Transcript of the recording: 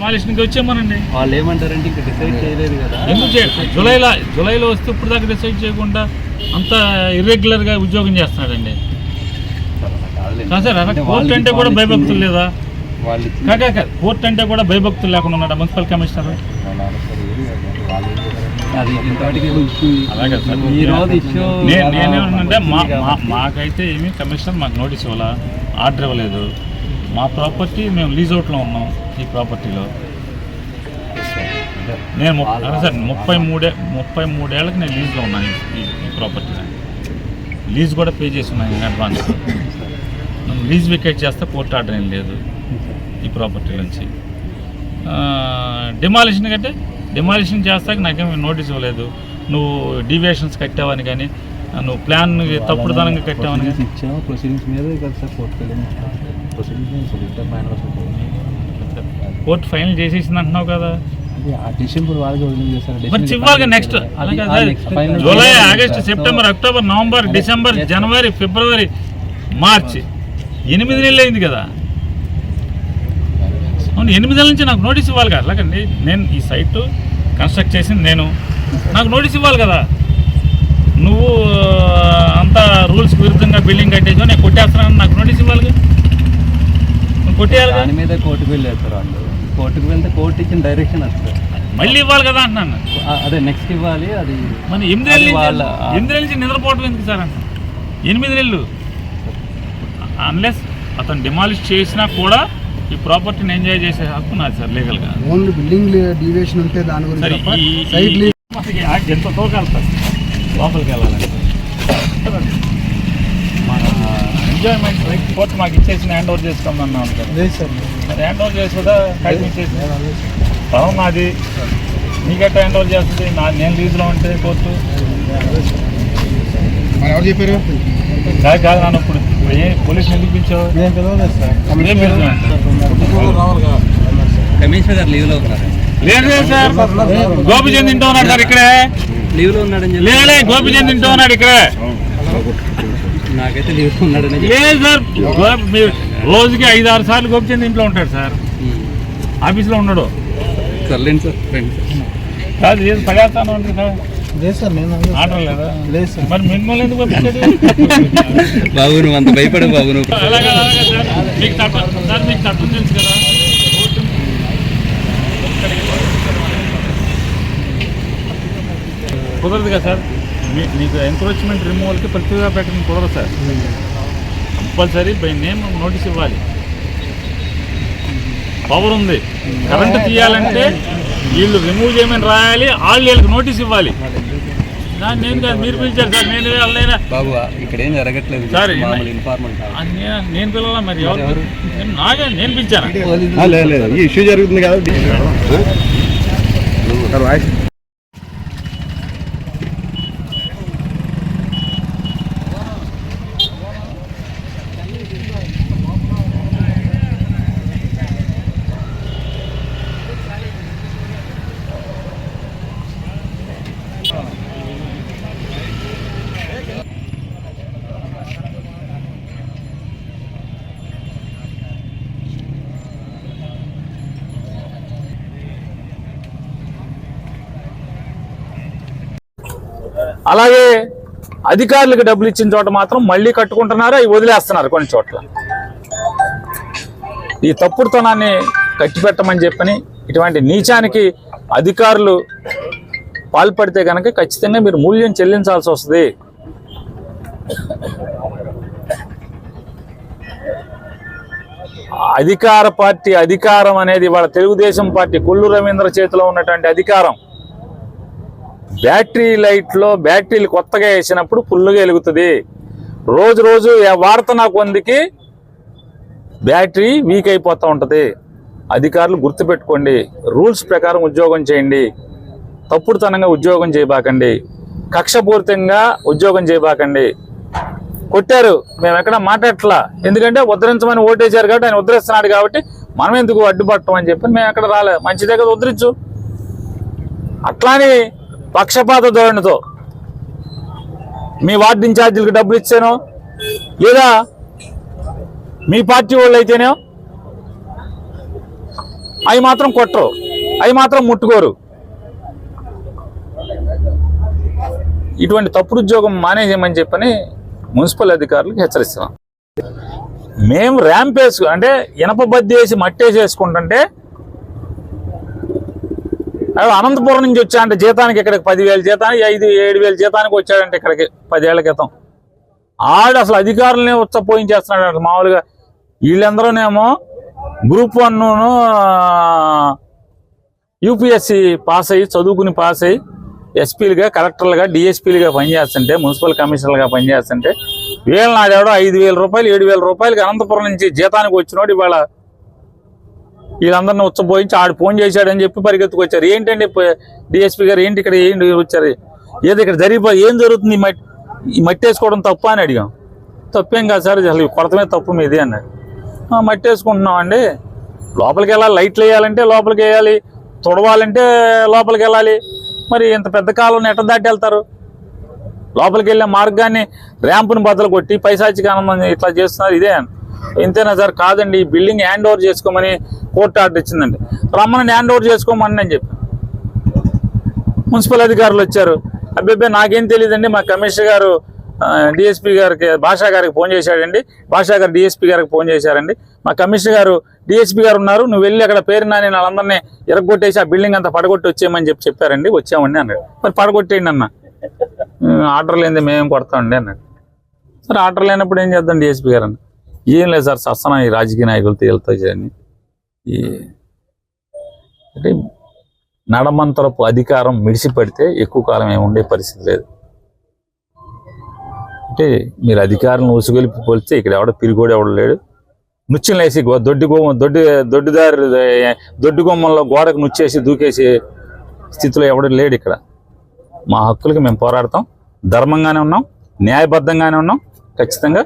డిమాలిషన్కి వచ్చేమోనండి వాళ్ళు ఏమంటారంటే ఇంకా డిసైడ్ చేయలేదు కదా. ఎందుకు చేయాలి జూలైలో జూలైలో వస్తే ఇప్పుడు దాకా డిసైడ్ చేయకుండా అంత ఇర్రెగ్యులర్గా ఉద్యోగం చేస్తున్నాడండి. సార్ కోర్టు అంటే కూడా భయభక్తులు లేదా? వాళ్ళు కాకా కోర్టు అంటే కూడా భయభక్తులు లేకుండా ఉన్నాడు మున్సిపల్ కమిషనర్? అది ఇంతవరకు అలాగే సార్ ఈ రోజు ఇష్యూ నేను నేనేమంటే మా మా- మాకైతే ఏమీ కమిషనర్ మాకు నోటీస్ ఇవ్వాల? ఆర్డర్ ఇవ్వలేదు. మా ప్రాపర్టీ మేము లీజ్ అవుట్లో ఉన్నాం ఈ ప్రాపర్టీలో నేను సార్ ముప్పై మూడే ముప్పై మూడేళ్ళకి నేను లీజ్లో ఉన్నాను ఈ- ప్రాపర్టీ లీజ్ కూడా పే చేసి ఉన్నాను ఇన్ అడ్వాన్స్ నన్ను లీజ్ వికెట్ చేస్తే కోర్టు ఆర్డర్ ఏం లేదు ఈ ప్రాపర్టీ నుంచి. డిమాలిషన్ కంటే డిమాలిషన్ చేస్తాక నాకేమి నోటీస్ ఇవ్వలేదు. నువ్వు డీవియేషన్స్ కట్టావని కానీ నువ్వు ప్లాన్ తప్పుడుతనంగా కట్టావని కోర్టు ఫైనల్ చేసేసింది అంటున్నావు కదా next July August September October November December జనవరి ఫిబ్రవరి మార్చ్. ఎనిమిది నెలలు అయింది కదా. అవును ఎనిమిది నెలల నుంచి నాకు నోటీస్ ఇవ్వాలి కదా. అలాగండి నేను ఈ సైట్ కన్స్ట్రక్ట్ చేసింది నేను. నాకు నోటీస్ ఇవ్వాలి కదా. నువ్వు అంతా రూల్స్ విరుద్ధంగా బిల్డింగ్ కట్టేసావు నేను కొట్టేస్తున్నాను నాకు నోటీస్ ఇవ్వాలి కదా నువ్వు కొట్టేయాలి కదా దాని సార్ వాళ్ళు కోర్టుకు వెళ్తే కోర్టు ఇచ్చిన డైరెక్షన్ సార్ మళ్ళీ ఇవ్వాలి కదా అంటున్నాను అదే నెక్స్ట్ ఇవ్వాలి అది మన ఎనిమిది నెలల నుంచి వాళ్ళ- ఎనిమిది నెలల నుంచి నిద్రపోవటం ఎందుకు సార్ అంట ఎనిమిది నెలలు అన్లెస్ అతను డిమాలిష్ చేసినా కూడా ఈ ప్రాపర్టీని ఎంజాయ్ చేసే హక్కు నాది సార్ లీగల్గా ఓన్లీ బిల్డింగ్ డీవియేషన్ ఉంటే దాని గురించి సరే తప్ప ఈ- సైట్ ఈ- ఎంత తోకెళ్తారు లోపలికి వెళ్ళాలంటే ఎంజాయ్మెంట్ కోర్టు మాకు ఇచ్చేసిన హ్యాండ్ ఓవర్ చేసుకోమన్నాం లేదు సార్ మరి హ్యాండ్ ఓవర్ చేసి కూడా టైం ఇచ్చేసి పొలం నాది నీకెట్ట హ్యాండ్ ఓవర్ చేస్తుంది నా నేను లీజులో ఉంటే కోర్టు మరి ఎవరు చెప్పారు కాదు కాదు నాన్న ఇప్పుడు ఏ పోలీసులు ఎందుకు పిలిచావు నేను పిలవలేదు సార్ ఏం పిలిచావు కమిషనర్ గారు లీవ్లో ఉన్నారు లేదు లేదు సార్ గోపిచంద్ తింటూ ఉన్నాడు సార్ ఇక్కడే లీవ్లో ఉన్నాడని చెప్పి లేలే గోపిచంద్ తింటూ ఉన్నాడు ఇక్కడే నాకైతే ఉన్నాడని లేదు సార్ మీరు రోజుకి ఐదు ఆరు సార్లు గోపిచంద్ ఇంట్లో ఉంటాడు సార్. ఆఫీస్లో ఉన్నాడు సర్లేండి సార్ రండి సార్. ఏది పడేస్తాను అంటే సార్. లేదు సార్ నేను. ఆర్డర్ లేదా లేదు సార్. మరి మిమ్మల్ని ఎందుకు పంపించాడు బాబు నువ్వు అంత భయపడే బాబు నువ్వు. అలాగే అలాగే సార్. మీకు చట్టం సార్ మీకు చట్టం తెలుసు కదా. కుదరదు కదా సార్. మీకు ఎంక్రోచ్మెంట్ రిమూవల్కి ప్రతిగా పెట్టడం కుదరదు sir. Compulsory by name notice ఇవ్వాలి. పవర్ ఉంది. కరెంట్ తీయాలంటే వీళ్ళు రిమూవ్ చేయమని రాయాలి వాళ్ళు వీళ్ళకి నోటీస్ ఇవ్వాలి. నా- నేను కాదు మీరు పిలిచారు సార్ నేను వాళ్ళైనా బాబు ఇక్కడ ఏం జరగట్లేదు. సార్, నేను పిల్లలా మరి? ఎవరు నేను- నాకే నేను పిలిచాను? లేదు లేదు. ఈ ఇష్యూ జరుగుతుంది కదా అలాగే అధికారులకు డబ్బులు ఇచ్చిన చోట మాత్రం మళ్ళీ కట్టుకుంటున్నారు? అవి వదిలేస్తున్నారు కొన్ని చోట్ల. ఈ తప్పుడుతనాన్ని కట్టిపెట్టమని చెప్పని ఇటువంటి నీచానికి అధికారులు పాల్పడితే కనుక ఖచ్చితంగా మీరు మూల్యం చెల్లించాల్సి వస్తుంది. అధికార పార్టీ అధికారం అనేది వాళ్ళ తెలుగుదేశం పార్టీ కొల్లు రవీంద్ర చేతిలో ఉన్నటువంటి అధికారం. బ్యాటరీ లైట్లో బ్యాటరీలు కొత్తగా వేసినప్పుడు ఫుల్గా వెలుగుతుంది. రోజు రోజు వార్త వాడుతున్న కొందికి బ్యాటరీ వీక్ అయిపోతూ ఉంటుంది. అధికారులు గుర్తుపెట్టుకోండి. రూల్స్ ప్రకారం ఉద్యోగం చేయండి. తప్పుడుతనంగా ఉద్యోగం చేయబాకండి. కక్షపూరితంగా ఉద్యోగం చేయబాకండి. కొట్టారు. మేము ఎక్కడ మాట్లాడట్లా? ఎందుకంటే ఉద్ధరించమని ఓటేశారు కాబట్టి ఆయన ఉద్ధరిస్తున్నాడు కాబట్టి మనం ఎందుకు అడ్డుపడటం అని చెప్పి మేము ఎక్కడ రాలే. మంచిదే కదా ఉద్ధరించు. అట్లానే పక్షపాత ధోరణితో మీ వార్డు ఇన్ఛార్జీలకు డబ్బులు ఇచ్చాను లేదా మీ పార్టీ వాళ్ళు అయితేనే అవి మాత్రం కొట్టరు అవి మాత్రం ముట్టుకోరు. ఇటువంటి తప్పుడు ఉద్యోగం మానేయమని చెప్పని మున్సిపల్ అధికారులకు హెచ్చరిస్తున్నాం. మేము ర్యాంప్ వేసుకు అంటే ఇనప బద్ది వేసి మట్టేసి వేసుకుంటుంటే అనంతపురం నుంచి వచ్చాడంటే జీతానికి ఇక్కడికి పదివేల జీతానికి ఐదు ఏడు వేల జీతానికి వచ్చాడంటే ఇక్కడికి పదేళ్ళ క్రితం. ఆడు అసలు అధికారులనే ఉచ్చపోయించేస్తున్నాడు అసలు మామూలుగా వీళ్ళందరూనేమో గ్రూప్ వన్ యూపీఎస్సి పాస్ అయ్యి చదువుకుని పాస్ అయ్యి ఎస్పీలుగా కలెక్టర్లుగా డిఎస్పీలుగా పనిచేస్తుంటే మున్సిపల్ కమిషనర్లుగా పనిచేస్తుంటే వీళ్ళ నాడేవాడు ఐదు వేల రూపాయలు ఏడు వేల రూపాయలకి అనంతపురం నుంచి జీతానికి వచ్చినోడు ఇవాళ వీళ్ళందరినీ ఉచ్చబోయించి ఆడు ఫోన్ చేశాడని చెప్పి పరిగెత్తుకొచ్చారు. ఏంటండి డిఎస్పీ గారు ఏంటి ఇక్కడ ఏంటి వచ్చారు? ఏదో ఇక్కడ జరిగిపో ఏం జరుగుతుంది? ఈ మట్టి వేసుకోవడం తప్ప అని అడిగాం. తప్పేం కాదు సార్ అసలు కొరత మీద తప్పు మీది అన్నాడు. మట్టి వేసుకుంటున్నాం అండి లోపలికి వెళ్ళాలి లైట్లు వేయాలంటే లోపలికి వేయాలి తుడవాలంటే లోపలికి వెళ్ళాలి. మరి ఇంత పెద్ద కాలం ఎట్ట దాటి వెళ్తారు? లోపలికి వెళ్ళే మార్గాన్ని ర్యాంపుని బద్దలు కొట్టి పైసాచిక ఆనందం ఇట్లా చేస్తున్నారు ఇదే ఇంతేనా సార్ కాదండి ఈ బిల్డింగ్ హ్యాండ్ ఓవర్ చేసుకోమని కోర్టు ఆర్డర్ ఇచ్చిందండి. రమ్మని హ్యాండ్ ఓవర్ చేసుకోమని నేను చెప్పి మున్సిపల్ అధికారులు వచ్చారు. అబ్బాయి నాకేం తెలియదండి మా కమిషనర్ గారు డిఎస్పీ గారికి భాషా గారికి ఫోన్ చేశాడండి. భాషా గారు డిఎస్పీ గారికి ఫోన్ చేశారండి. మా కమిషనర్ గారు డిఎస్పీ గారు ఉన్నారు. నువ్వు వెళ్ళి అక్కడ పేరు నాని వాళ్ళందరినీ ఎరగొట్టేసి ఆ బిల్డింగ్ అంతా పడగొట్టి వచ్చేయమని చెప్పి చెప్పారండి. వచ్చామండి అన్నాడు. మరి పడగొట్టేయండి అన్న. ఆర్డర్ లేనిదే మేము కొడతామండి అన్నాడు. సరే ఆర్డర్ లేనప్పుడు ఏం చేద్దాం డిఎస్పీ గారు అన్న? ఏం లేదు సార్ సస్సన ఈ రాజకీయ నాయకులతో వెళ్తా చేయని ఈ అంటే నడమంతరపు అధికారం మిడిసిపడితే ఎక్కువ కాలం ఏమి ఉండే పరిస్థితి లేదు. అంటే మీరు అధికారులను ఉసుగొలిపి పోలిస్తే ఇక్కడ ఎవడ పిరిగోడు ఎవడ లేడు. నుచ్చెలు లేసి దొడ్డి గోమ దొడ్డి దొడ్డిదారి దొడ్డి గుమ్మంలో గోడకు నుచ్చేసి దూకేసి స్థితిలో ఎవడు లేడు ఇక్కడ. మా హక్కులకి మేము పోరాడతాం. ధర్మంగానే ఉన్నాం. న్యాయబద్ధంగానే ఉన్నాం. ఖచ్చితంగా